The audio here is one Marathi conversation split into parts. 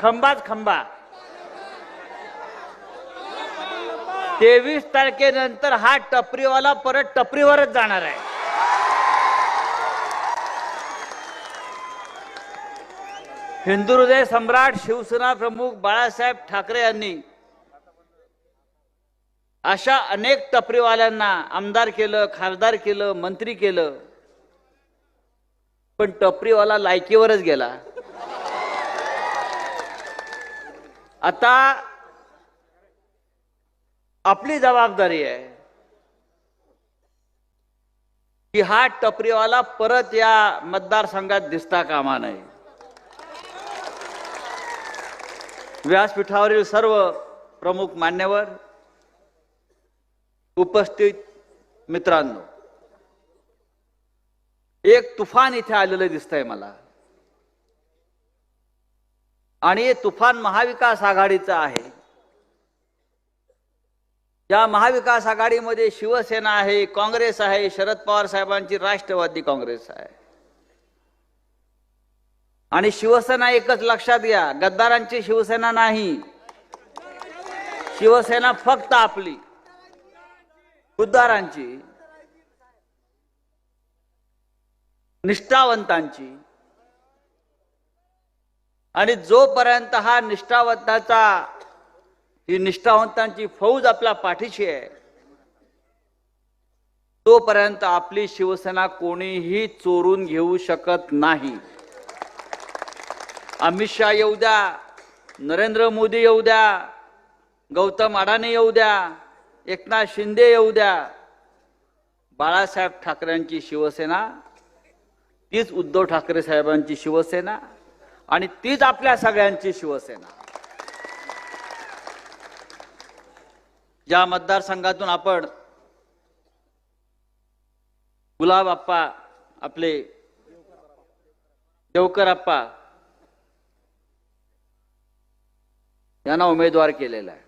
खंबाच खंबा. तेवीस तारखेनंतर हा टपरीवाला परत टपरीवरच जाणार आहे. हिंदू हृदय सम्राट शिवसेना प्रमुख बाळासाहेब ठाकरे यांनी अशा अनेक टपरीवाल्यांना आमदार केलं खासदार केलं मंत्री केलं पण टपरीवाला लायकीवरच गेला. आता आपली जबाबदारी आहे की हा टपरीवाला परत या मतदारसंघात दिसता कामा नये. व्यासपीठावरील सर्व प्रमुख मान्यवर उपस्थित मित्रांनो एक तुफान इथे आलेलं दिसतंय मला. आणि हे तुफान महाविकास आघाडीचं आहे. या महाविकास आघाडीमध्ये शिवसेना आहे काँग्रेस आहे शरद पवार साहेबांची राष्ट्रवादी काँग्रेस आहे. आणि शिवसेना एकच लक्षात घ्या गद्दारांची शिवसेना नाही. शिवसेना फक्त आपली उद्धारांची निष्ठावंतांची. आणि जोपर्यंत हा निष्ठावंताचा ही निष्ठावंतांची फौज आपल्या पाठीशी आहे तोपर्यंत आपली शिवसेना कोणीही चोरून घेऊ शकत नाही. अमित शहा येऊ द्या नरेंद्र मोदी येऊ द्या गौतम अडाणी येऊ द्या एकनाथ शिंदे येऊ द्या बाळासाहेब ठाकरेंची शिवसेना तीच उद्धव ठाकरे साहेबांची शिवसेना आणि तीच आपल्या सगळ्यांची शिवसेना. ज्या मतदारसंघातून आपण गुलाब आप्पा आपले देवकर आप्पा यांना उमेदवार केलेला आहे.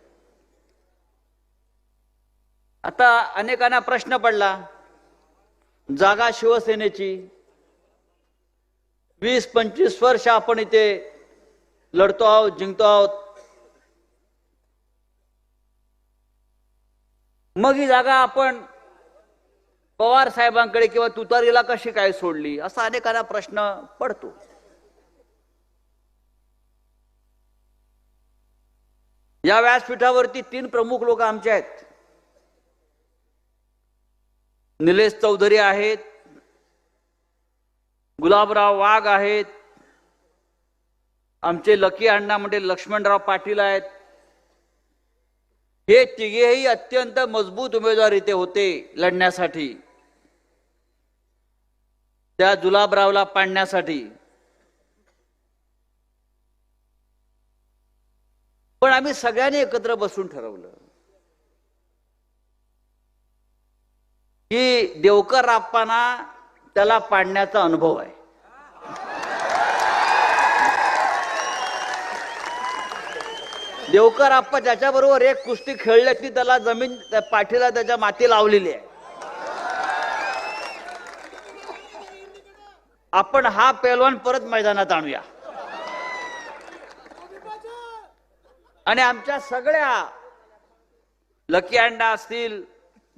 आता अनेकांना प्रश्न पडला जागा शिवसेनेची वीस पंचवीस वर्ष आपण इथे लढतो आहोत जिंकतो आहोत. मग ही जागा आपण पवार साहेबांकडे किंवा तुतारीला कशी काय सोडली? असा अनेकांना प्रश्न पडतो. या व्यासपीठावरती तीन प्रमुख लोक आमचे आहेत. निलेश चौधरी आहेत गुलाबराव वाघ आहेत. आमचे लकी अण्णा म्हणजे लक्ष्मणराव पाटील आहेत. हे तिघेही अत्यंत मजबूत उमेदवार इथे होते लढण्यासाठी. त्या जुलाबरावला पाडण्यासाठी. पण आम्ही सगळ्यांनी एकत्र बसून ठरवलं. की देवकर आप्पांना त्याला पाडण्याचा अनुभव आहे. देवकर आप्पा ज्याच्याबरोबर एक कुस्ती खेळले ती त्याला जमीन पाठीला त्याच्या माती लावलेली आहे. आपण हा पैलवान परत मैदानात आणूया. आणि आमच्या सगळ्या लकी अंडा असतील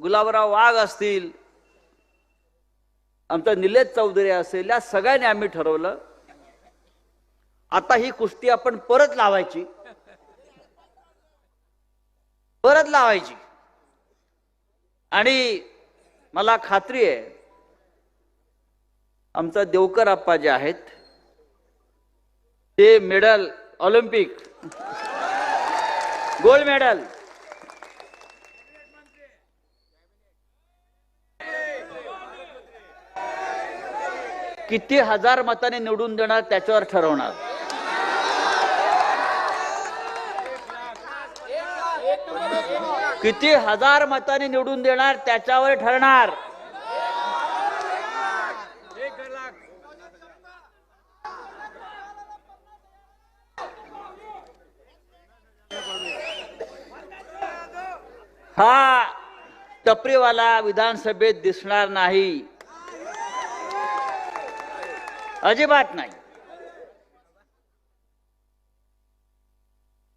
गुलाबराव वाघ असतील आमचा निलेश चौधरी असेल या सगळ्यांनी आम्ही ठरवलं आता ही कुस्ती आपण परत लावायची. परत लावायची. आणि मला खात्री आहे आमचा देवकर आप्पा जे आहेत ते मेडल ऑलिम्पिक गोल्ड मेडल किती हजार मताने निवडून देणार त्याच्यावर ठरवणार. किती हजार मताने निवडून देणार त्याच्यावर ठरणार. हा टपरीवाला विधानसभेत दिसणार नाही. अजिबात नाही.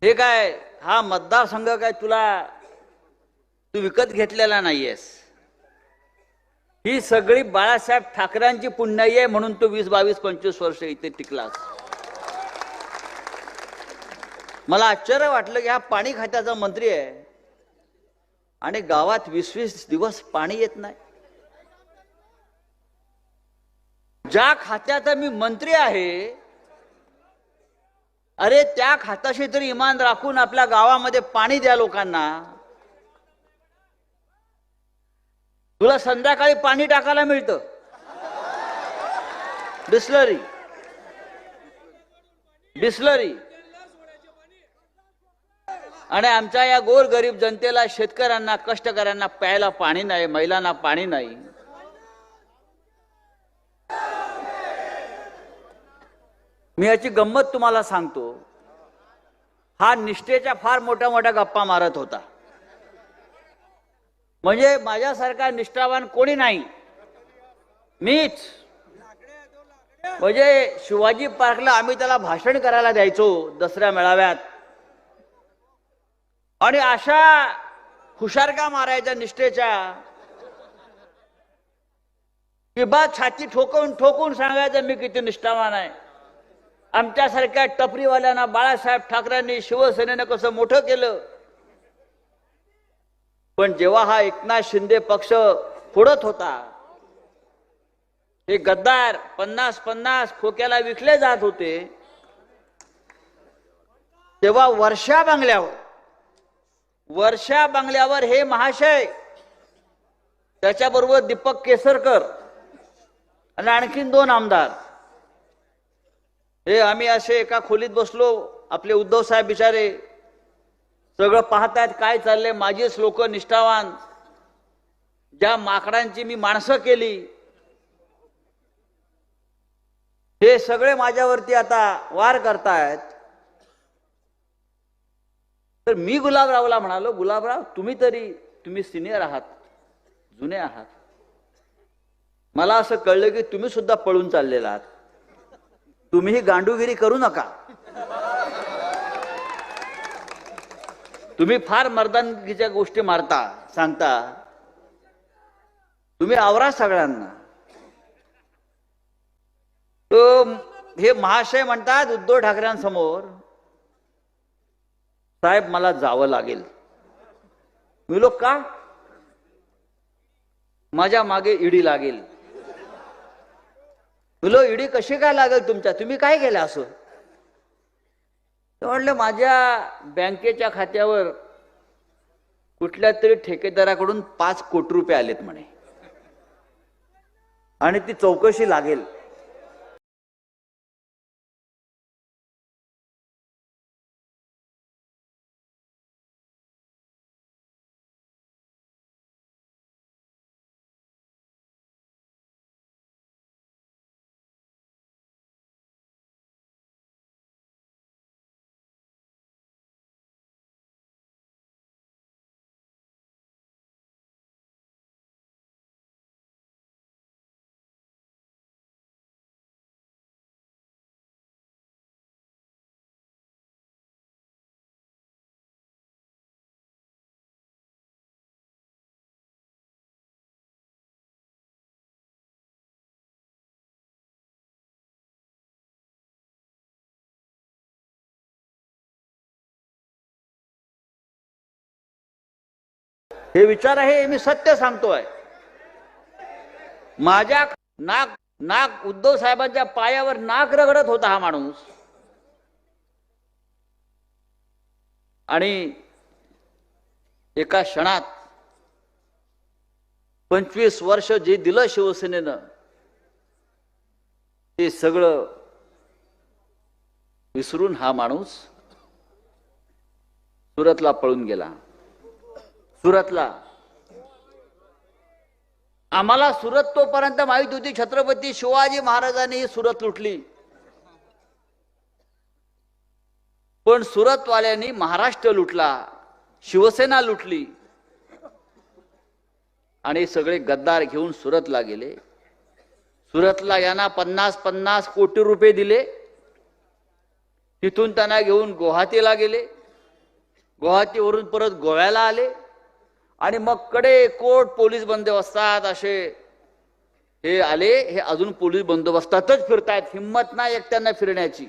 हे काय हा मतदारसंघ काय तुला तू विकत घेतलेला नाहीयेस. ही सगळी बाळासाहेब ठाकरेंची पुण्याई आहे म्हणून तू वीस बावीस पंचवीस वर्ष इथे टिकलास. मला आश्चर्य वाटलं की हा पाणी खात्याचा मंत्री आहे. आणि गावात वीस वीस दिवस पाणी येत नाही. ज्या खात्याचा मी मंत्री आहे अरे त्या खात्याशी तरी इमान राखून आपल्या गावामध्ये पाणी द्या लोकांना. तुला संध्याकाळी पाणी टाकायला मिळतं. बिस्लरी. बिस्लरी. आणि आमच्या या गोर गरीब जनतेला शेतकऱ्यांना कष्टकऱ्यांना प्यायला पाणी नाही महिलांना पाणी नाही. मी याची गंमत तुम्हाला सांगतो. हा निष्ठेच्या फार मोठ्या मोठ्या गप्पा मारत होता. म्हणजे माझ्यासारखा निष्ठावान कोणी नाही. मीच. म्हणजे शिवाजी पार्कला आम्ही त्याला भाषण करायला द्यायचो दसऱ्या मेळाव्यात. आणि अशा हुशारका मारायच्या निष्ठेच्या की बा छाती ठोकवून ठोकून सांगायचं मी किती निष्ठावान आहे. आमच्यासारख्या टपरीवाल्यांना बाळासाहेब ठाकरेंनी शिवसेनेनं कसं मोठं केलं? पण जेव्हा हा एकनाथ शिंदे पक्ष फोडत होता हे गद्दार पन्नास पन्नास खोक्याला विकले जात होते तेव्हा वर्षा बांगल्यावर वर्षा बांगल्यावर हे महाशय त्याच्याबरोबर दीपक केसरकर आणि आणखीन दोन आमदार हे आम्ही असे एका खोलीत बसलो. आपले उद्धव साहेब बिचारे सगळं पाहतायत काय चाललंय. माझीच लोक निष्ठावान. ज्या माकडांची मी माणसं केली. हे सगळे माझ्यावरती आता वार करतायत. तर मी गुलाबरावला म्हणालो गुलाबराव तुम्ही तरी तुम्ही सिनियर आहात. जुने आहात. मला असं कळलं की तुम्ही सुद्धा पळून चाललेला आहात. तुम्हीही गांडूगिरी करू नका. तुम्ही फार मर्दानगीच्या गोष्टी मारता सांगता. तुम्ही आवरा सगळ्यांना. तो हे महाशय म्हणतात उद्धव ठाकरेंसमोर साहेब मला जावं लागेल. मी लोक का? माझ्या मागे इडी लागेल. फुलं इडी कशी काय लागेल तुमच्या? तुम्ही काय केलं असं? तर म्हटलं माझ्या बँकेच्या खात्यावर कुठल्या तरी ठेकेदाराकडून पाच कोटी रुपये आलेत म्हणे. आणि ती चौकशी लागेल. हे विचार आहे हे मी सत्य सांगतोय. माझ्या नाक नाक उद्धव साहेबांच्या पायावर नाक रगडत होता हा माणूस. आणि एका क्षणात पंचवीस वर्ष जे दिलं शिवसेनेनं ते सगळं विसरून हा माणूस सुरतला पळून गेला. सुरतला. आम्हाला सुरत तोपर्यंत माहीत होती छत्रपती शिवाजी महाराजांनी ही सुरत लुटली. पण सुरतवाल्यांनी महाराष्ट्र लुटला शिवसेना लुटली. आणि सगळे गद्दार घेऊन सुरतला गेले. सुरतला यांना पन्नास पन्नास कोटी रुपये दिले. तिथून त्यांना घेऊन गुवाहाटीला गेले. गुवाहाटीवरून परत गोव्याला आले. आणि मग कडे कोट पोलीस बंदोबस्तात असे हे आले हे अजून पोलीस बंदोबस्तातच फिरतायत. हिंमत नाही एकट्यांना फिरण्याची.